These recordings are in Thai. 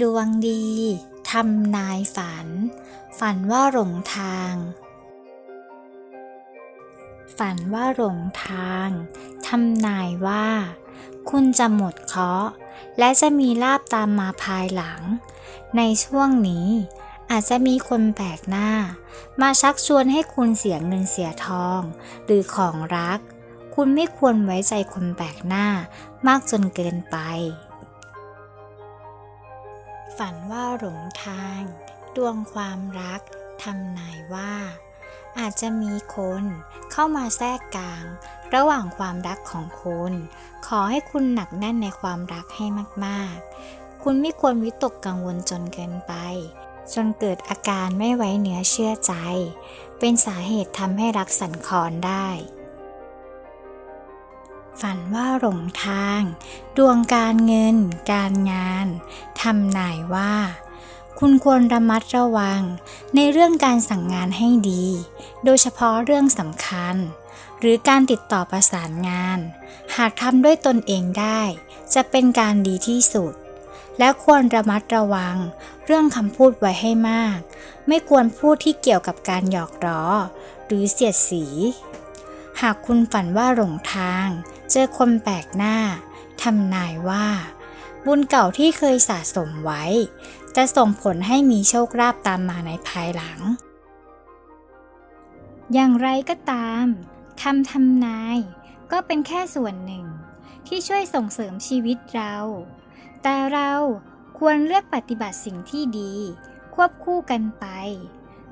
ดวงดีทำนายฝัน ฝันว่าหลงทาง ฝันว่าหลงทางทำนายว่า คุณจะหมดเคราะห์และจะมีลาบตามมาภายหลัง ในช่วงนี้อาจจะมีคนแปลกหน้า มาชักชวนให้คุณเสียเงินเสียทอง หรือของรัก คุณไม่ควรไว้ใจคนแปลกหน้ามากจนเกินไป ฝันว่าหลงทาง ดวงความรักทำนายว่า อาจจะมีคนเข้ามาแทรกกลาง ระหว่างความรักของคุณขอให้คุณหนักแน่นในความรักให้มากๆ คุณไม่ควรวิตกกังวลจนเกินไป จนเกิดอาการไม่ไว้เนื้อเชื่อใจ เป็นสาเหตุทำให้รักสั่นคลอนได้ ฝันว่าหลงทาง ดวงการเงิน การงานทำนายว่า คุณควรระมัดระวังในเรื่องการสั่งงานให้ดี โดยเฉพาะเรื่องสำคัญ หรือการติดต่อประสานงาน หากทำด้วยตนเองได้ จะเป็นการดีที่สุด และควรระมัดระวัง เรื่องคำพูดไว้ให้มาก ไม่ควรพูดที่เกี่ยวกับการหยอกล้อ หรือเสียดสี หากคุณฝันว่าหลงทาง เจอคนแปลกหน้าทำนายว่า บุญเก่าที่เคยสะสมไว้ จะส่งผลให้มีโชคลาภตามมาในภายหลัง อย่างไรก็ตามคำทำนาย ก็เป็นแค่ส่วนหนึ่ง ที่ช่วยส่งเสริมชีวิตเรา แต่เราควรเลือกปฏิบัติสิ่งที่ดี ควบคู่กันไป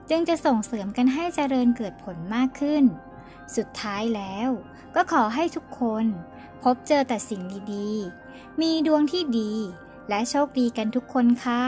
จึงจะส่งเสริมกันให้เจริญเกิดผลมากขึ้น สุดท้ายแล้วก็ขอให้ทุกคนพบเจอแต่สิ่งดีๆ มีดวงที่ดีและโชคดีกันทุกคนค่ะ